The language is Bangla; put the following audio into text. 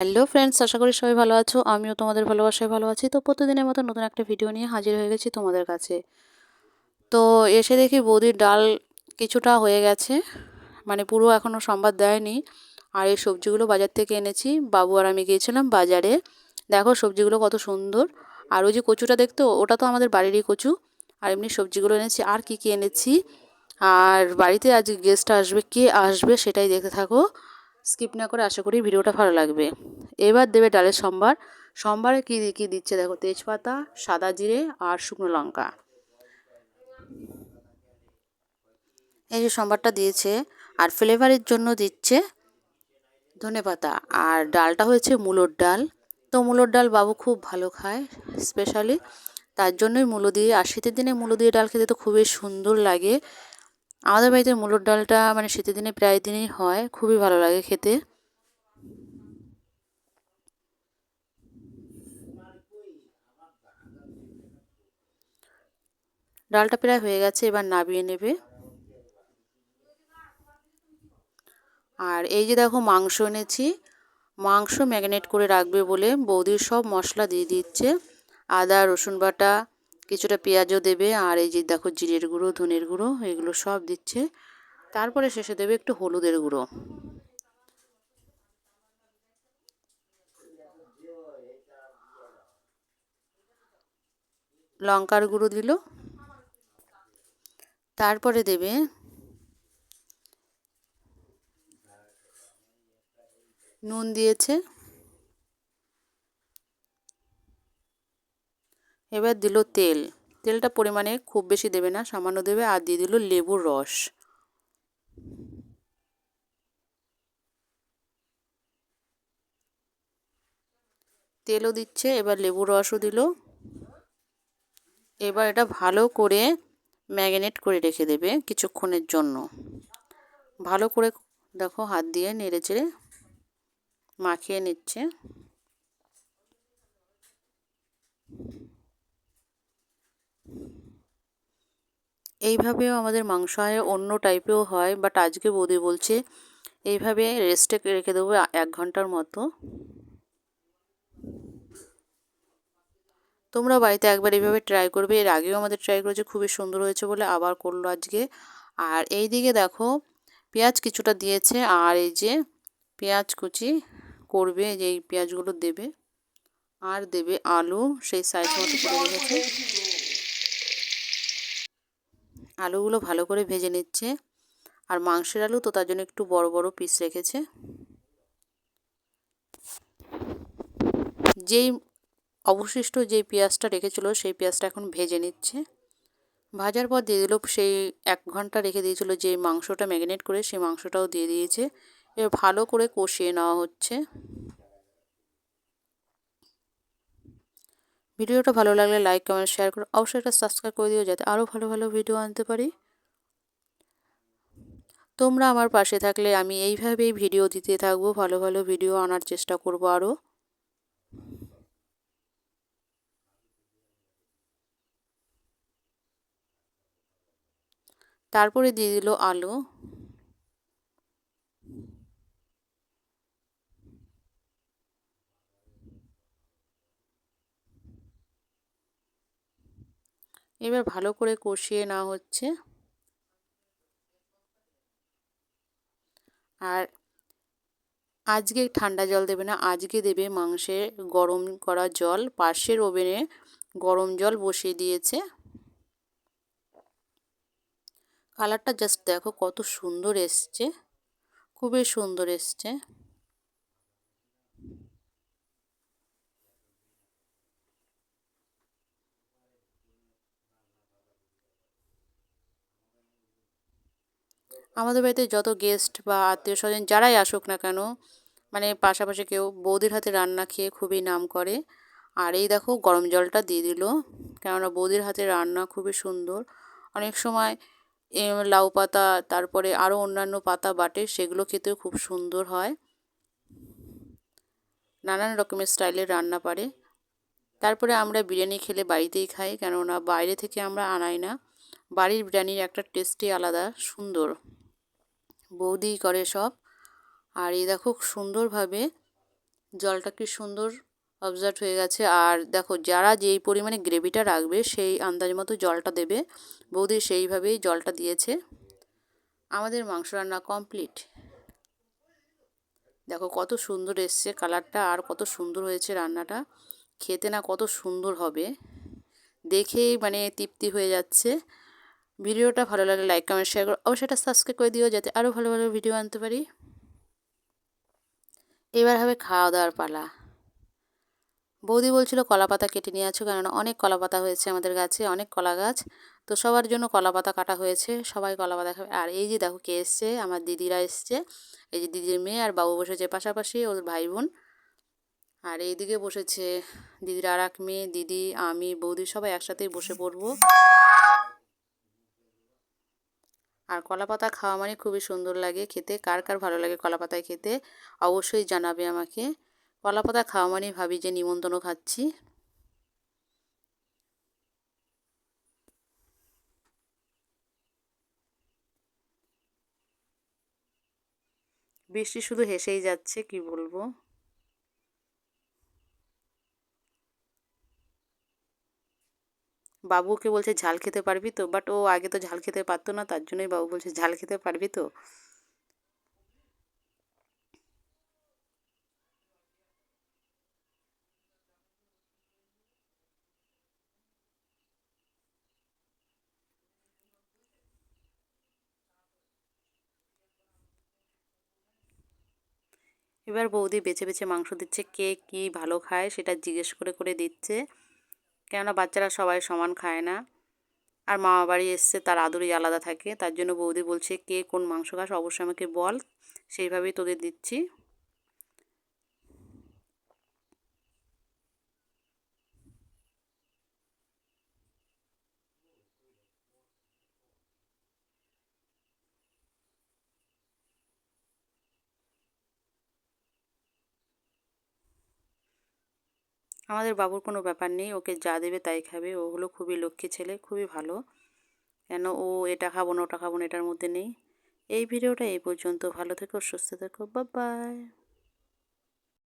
হ্যালো ফ্রেন্ডস, আশা করি সবাই ভালো আছো। আমিও তোমাদের ভালোবাসায় ভালো আছি। তো প্রতিদিনের মতো নতুন একটা ভিডিও নিয়ে হাজির হয়ে গেছি তোমাদের কাছে। তো এসে দেখি বৌদির ডাল কিছুটা হয়ে গেছে। মানে পুরো এখনও সম্বাদ দেয়নি। আর এই সবজিগুলো বাজার থেকে এনেছি। বাবু আর আমি গিয়েছিলাম বাজারে। দেখো সবজিগুলো কত সুন্দর। আর ওই যে কচুটা দেখতো, ওটা তো আমাদের বাড়িরই কচু। আর এমনি সবজিগুলো এনেছি। আর কি কি এনেছি? আর বাড়িতে আজ গেস্ট আসবে, কে আসবে সেটাই দেখতে থাকো। স্কিপ না করে আশা করি ভিডিওটা ভালো লাগবে। এবার দেবে ডালের সম্বার সম্বারে কী কী দিচ্ছে দেখো, তেজপাতা, সাদা জিরে আর শুকনো লঙ্কা। এই যে সম্বারটা দিয়েছে, আর ফ্লেভারের জন্য দিচ্ছে ধনে পাতা। আর ডালটা হয়েছে মূলোর ডাল। তো মূলোর ডাল বাবু খুব ভালো খায় স্পেশালি তার জন্যই মূলো দিয়ে, আর শীতের দিনে মূলো দিয়ে ডাল খেতে তো খুবই সুন্দর লাগে। আমাদের বাড়িতে মুলোর ডালটা মানে শীতের দিনে প্রায় দিনই হয়, খুবই ভালো লাগে খেতে। ডালটা প্রায় হয়ে গেছে, এবার নাবিয়ে নেবে। আর এই যে দেখো মাংস এনেছি, মাংস ম্যাগনেট করে রাখবে বলে বৌদির সব মশলা দিয়ে দিচ্ছে। আদা, রসুন বাটা কিছুটা পেঁয়াজও দেবে, আর এই যে দেখো জিরের গুঁড়ো, ধনের গুঁড়ো, এগুলো সব দিচ্ছে। তারপরে শেষে দেবে একটু হলুদের গুঁড়ো। লঙ্কার গুঁড়ো দিল। তারপরে দেবে নুন দিয়েছে। এবার দিল তেল। তেলটা পরিমাণে খুব বেশি দেবে না, সামান্য দেবে আর দিয়ে দিল লেবুর রস। তেলও দিচ্ছে, এবার লেবুর রসও দিল। এবার এটা ভালো করে ম্যাগনেট করে রেখে দেবে কিছুক্ষণের জন্য। ভালো করে দেখো হাত দিয়ে নেড়ে চেড়ে মাখিয়ে নিচ্ছে। এইভাবেও আমাদের মাংস হয় অন্য টাইপেও হয় বাট আজকে বৌদি বলছে এইভাবে রেস্টে রেখে দেবো এক ঘণ্টার মতো। তোমরা বাড়িতে একবার এইভাবে ট্রাই করবে, এর আগেও আমাদের ট্রাই করেছে, খুবই সুন্দর হয়েছে বলে আবার করল আজকে। আর এই দিকে দেখো, পেঁয়াজ কিছুটা দিয়েছে, আর এই যে পেঁয়াজ কুচি করবে, যে এই পেঁয়াজগুলো দেবে, আর দেবে আলু, সেই সাইজ মতো করে রেখেছে। আলুগুলো ভালো করে ভেজে নিচ্ছে। আর মাংসের আলু তো তার জন্য একটু বড় বড় পিস রেখেছে। যেই অবশিষ্ট যেই পেঁয়াজটা রেখেছিল, সেই পেঁয়াজটা এখন ভেজে নিচ্ছে। ভাজার পর দিয়ে দিল, সেই এক ঘণ্টা রেখে দিয়েছিল যে মাংসটা ম্যারিনেট করে, সেই মাংসটাও দিয়ে দিয়েছে। এবার ভালো করে কষিয়ে নেওয়া হচ্ছে। ভিডিওটা ভালো লাগলে লাইক কমেন্ট শেয়ার করো। অবশ্যই এটা সাবস্ক্রাইব করে দিও যাতে আরও ভালো ভালো ভিডিও আনতে পারি। তোমরা আমার পাশে থাকলে আমি এইভাবেই ভিডিও দিতে থাকব, ভালো ভালো ভিডিও আনার চেষ্টা করব আরও তারপরে দিয়ে দিল আলু। এবার ভালো করে কষিয়ে নেওয়া হচ্ছে। আর আজকে ঠান্ডা জল দেবে না, আজকে দেবে মাংসের গরম করা জল। পাশের ওভেনে গরম জল বসিয়ে দিয়েছে। কালারটা জাস্ট দেখো কত সুন্দর এসছে, খুবই সুন্দর এসছে। আমাদের বাড়িতে যত গেস্ট বা আত্মীয় স্বজন যারাই আসুক না কেন মানে পাশাপাশি কেউ বৌদির হাতে রান্না খেয়ে খুবই নাম করে। আর এই দেখো গরম জলটা দিয়ে দিল, কেননা বৌদির হাতে রান্না খুবই সুন্দর। অনেক সময় লাউ পাতা, তারপরে আরও অন্যান্য পাতা বাটে, সেগুলো খেতেও খুব সুন্দর হয়। নানান রকমের স্টাইলের রান্না পারে। তারপরে আমরা বিরিয়ানি খেলে বাড়িতেই খাই, কেননা বাইরে থেকে আমরা আনাই না। বাড়ির বিরিয়ানির একটা টেস্টই আলাদা, সুন্দর। বৌদি করে সব। আর এই দেখো সুন্দরভাবে জলটা কি সুন্দর অবজার্ভ হয়ে গেছে। আর দেখো যারা যেই পরিমাণে গ্রেভিটা রাখবে, সেই আন্দাজ মতো জলটা দেবে। বৌদি সেইভাবেই জলটা দিয়েছে। আমাদের মাংস রান্না কমপ্লিট দেখো কত সুন্দর এসছে কালারটা, আর কত সুন্দর হয়েছে রান্নাটা। খেতে না কত সুন্দর হবে। দেখেই মানে তৃপ্তি হয়ে যাচ্ছে। ভিডিওটা ভালো লাগলে লাইক, কমেন্ট শেয়ার করো। অবশ্যই এটা সাবস্ক্রাইব করে দিও যাতে আরও ভালো ভালো ভিডিও আনতে পারি। এবার হবে খাওয়া দাওয়ার পালা। বৌদি বলছিল কলা পাতা কেটে নিয়ে আছো কেননা অনেক কলা পাতা হয়েছে আমাদের গাছে, অনেক কলা গাছ। তো সবার জন্য কলা পাতা কাটা হয়েছে, সবাই কলা পাতা খাবে। আর এই যে দেখো কে এসছে, আমার দিদিরা এসছে। এই যে দিদির মেয়ে আর বাবু বসেছে পাশাপাশি, ওর ভাই বোন আর এইদিকে বসেছে দিদির আর এক মেয়ে, দিদি, আমি, বৌদি সবাই একসাথেই বসে পড়ব। আর কলা পাতা খাওয়া মানে খুবই সুন্দর লাগে খেতে। কার কার ভালো লাগে কলা পাতায় খেতে অবশ্যই জানাবে আমাকে। কলা পাতা খাওয়া মানে ভাবি যে নিমন্ত্রণ খাচ্ছি। বৃষ্টি শুধু হেসেই যাচ্ছে, কি বলব? বাবুকে বলছে, ঝাল খেতে পারবি তো? বাট ও আগে তো ঝাল খেতে পারতো না, তার জন্যই বাবু বলছে, ঝাল খেতে পারবি তো? এবার বৌদি বেছে বেছে মাংস দিচ্ছে, কে কি ভালো খায় সেটা জিজ্ঞেস করে করে দিচ্ছে। কেননা বাচ্চারা সবাই সমান খায় না। আর মামা বাড়ি এসছে, তার আদরই আলাদা থাকে। তার জন্য বৌদি বলছে, কে কোন মাংস খাস, অবশ্যই আমাকে বল। সেইভাবেই তোদের দিচ্ছি। আমাদের বাবুর কোনো ব্যাপার নেই, ওকে যা দেবে তাই খাবে। ও হলো খুবই লক্ষ্মী ছেলে, খুবই ভালো। কেন ও এটা খাব না, ওটা খাব না, এটার মধ্যে নেই। এই ভিডিওটা এই পর্যন্ত। ভালো থেকো, সুস্থ থেকো বা বাই